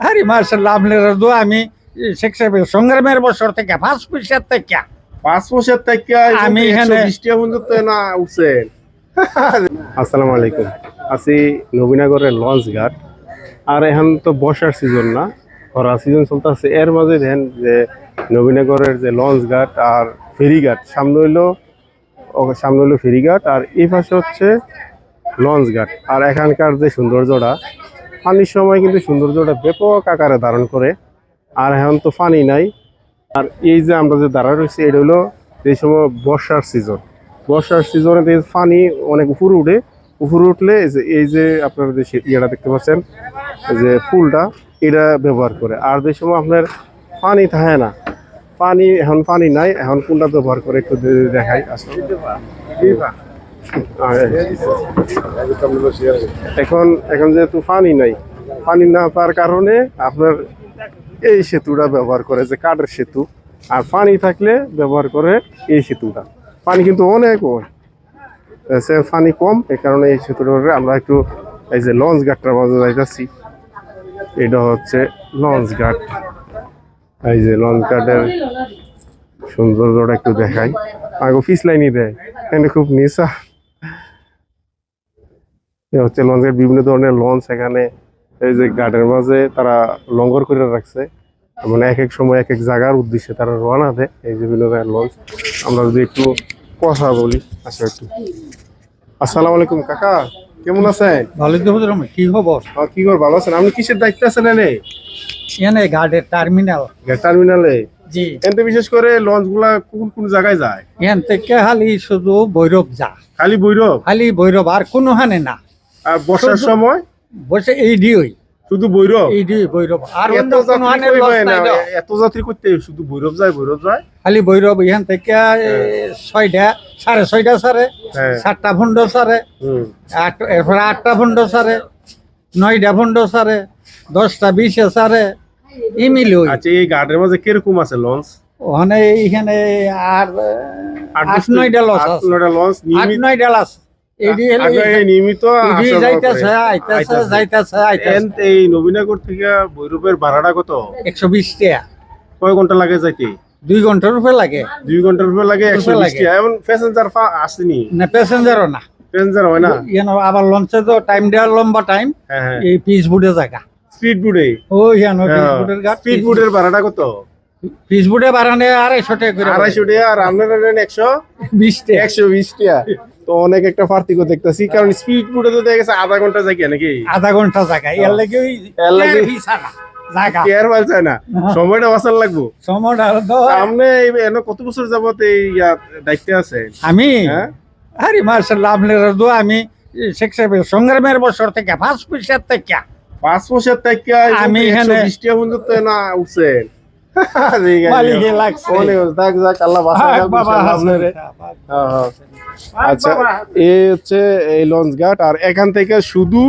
আরে মার্শাল্লাহ আপনার দোয়া আমি শেখ সংগ্রামের বছর থেকে ফার্স্ট পয়সার থেকে পাঁচ বছর থেকে আমি এখানে- বৃষ্টি পর্যন্ত না উঠছেন। আসসালামু আলাইকুম। আছি নবীনগরের লঞ্চ ঘাট আর এখন তো বর্ষার সিজন না খরা সিজন চলতেছে। এর মাঝে দেখেন যে নবীনগরের যে লঞ্চ ঘাট আর ফেরিঘাট সামনে হইল সামনে হইল ফেরিঘাট আর এই পাশে হচ্ছে লঞ্চ ঘাট আর এখানকার যে সৌন্দর্যটা পানির সময় কিন্তু সৌন্দর্যটা ব্যাপক আকারে ধারণ করে। আর এখন তো পানি নাই। আর এই যে আমরা যে দাঁড়া রয়েছি, এটা হলো এই সময় বর্ষার সিজন বর্ষার সিজনে পানি অনেক উপরে উঠে। উপরে উঠলে যে, এই যে আপনারা যে ইয়েটা দেখতে পাচ্ছেন যে ফুলটা, এটা ব্যবহার করে। আর যে সময় আপনার পানি থাকে না, পানি, এখন পানি নাই, এখন কোনটা ব্যবহার করে একটু দেখাই আসলে এখন এখন যেহেতু পানি নাই, পানি না পাওয়ার কারণে আপনার এই সেতুটা ব্যবহার করে যে কাঠের সেতু, আর পানি থাকলে ব্যবহার করে এই সেতুটা। পানি কিন্তু অনেক পানি কম এই কারণে এই সেতুটা আমরা একটু এই যে লঞ্চ ঘাটটার মাঝে যাইতেছি। এটা হচ্ছে লঞ্চ ঘাট এই যে লঞ্চ ঘাটের সৌন্দর্যটা একটু দেখাই। আগে ফিস লাইনই দেয়। এখানে খুব নিচা হচ্ছে লঞ্চের বিভিন্ন ধরনের লঞ্চ এখানে এই যে গার্ডের মাঝে তারা লঙ্গর করে রাখছে। মানে এক এক সময় এক এক জায়গার উদ্দেশ্যে তারা রওনা দেয় এই যে বিভিন্ন ধরনের লঞ্চ। আমরা যদি একটু কথা বলি আচ্ছা একটু। আসসালামু আলাইকুম কাকা কেমন আছেন? ভালো কি খবর? কি খবর? ভালো আছেন? আপনি কিসের দায়িত্বে আছেন এনে? এনে গার্ডের টার্মিনাল টার্মিনালে জি। বিশেষ করে লঞ্চগুলা কোন কোন জায়গায় যায়? এখান থেকে খালি শুধু ভৈরব যা খালি বৈরব খালি ভৈরব আর কোনো হানে না। আর বর্ষার সময়? বসে এই দিওই শুধু বৈরব এই দিওই ভৈরব। আর এত যাত্রী হয়। এত যাত্রী করতে শুধু বৈরব যায় বৈরব যায়? খালি ভৈরব এখান থেকে ছয়টা সাড়ে ছয়টা সারে হ্যাঁ। সাতটা ভন্ড সারে আট- এরপরে আটটা ভন্ড সারে নয়টা ভন্ড সারে দশটা বিশে সারে ইমিল ওই। আচ্ছা এই গার্ডের মাঝে কীরকম আছে লঞ্চ? ওখানে এইখানে আর আট নয়টা লস আট নয়টা লঞ্চ আট নয়টা আগে এই নবীনগর থেকে ভাড়াটা কত? একশো বিশ টাকা কয় ঘণ্টা লাগে যাইতে? দুই ঘণ্টার উপরে লাগে। দুই ঘণ্টার উপরে লাগে একশো বিশ লাগে। টাকা এমন প্যাসেঞ্জার আসেনি? না প্যাসেঞ্জারও না। প্যাসেঞ্জার হয় না? আবার লঞ্চে তো টাইম দেওয়ার লম্বা টাইম হ্যাঁ হ্যাঁ। এই পিচ বুটে জায়গা। স্পিড ও বুটের বোর্ডের ভাড়াটা কত? পিচ বুটে বাড়ানে আড়াইশো টাকা করে। আড়াইশো টাকা আর আপনার একশো? বিশ টাকা একশো বিশ টাকা তো অনেক একটা পার্থক্য দেখতেছি। কারণ স্পিড বোর্ডে তো দেখা গেছে আধা ঘণ্টা যায় নাকি? আধা ঘণ্টা জায়গা। এর লাগে ওই এর লাগে- জায়গা। কেয়ার চায় না সময়টা বাঁচার লাগবো। সময়টা আপনি এনে কত বছর যাবত এই ইয়াত দায়িত্বে আছে? আমি? হ্যাঁ। আরে মার্শাল্লাহ আপনার দোয়া আমি শেখ সাহেবের সংগ্রামের বছর থেকে ফার্স্ট পয়সার থেকে। পাঁচ বছর থেকে আমি এখানে- বিশ পর্যন্ত না উঠছেন। মালিকে লাগছে। যাক আল্লাহ। হ্যাঁ, হ্যাঁ। আচ্ছা এই হচ্ছে এই লঞ্চ ঘাট আর এখান থেকে শুধু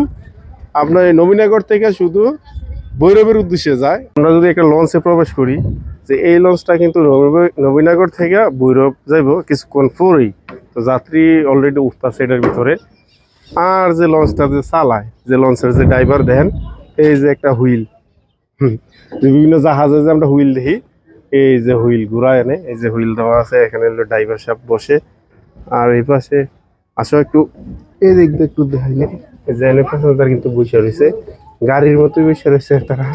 আপনার এই নবীনগর থেকে শুধু ভৈরবের উদ্দেশ্যে যায় আমরা যদি একটা লঞ্চে প্রবেশ করি যে এই লঞ্চটা কিন্তু নবী- নবীনগর থেকে ভৈরব যাইব কিছুক্ষণ পরেই তো যাত্রী অলরেডি উঠতেছে এটার ভিতরে আর যে লঞ্চটা যে চালায় যে লঞ্চের যে ড্রাইভার দেন এই যে একটা হুইল বিভিন্ন জাহাজে যে আমরা হুইল দেখি, এই যে হুইল ঘুরায় এনে, এই যে হুইল দেওয়া আছে, এখানে ড্রাইভার সাহেব বসে। আর এই পাশে আসো একটু, এই দিক দিয়ে একটু এই যে এনে প্যাসেঞ্জার কিন্তু বসে রয়েছে। গাড়ির মতোই বসে রয়েছে তারা।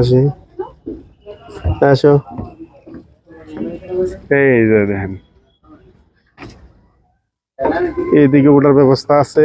আসে। আসো। এই যে দেখেন। এইদিকে ওঠার ব্যবস্থা আছে।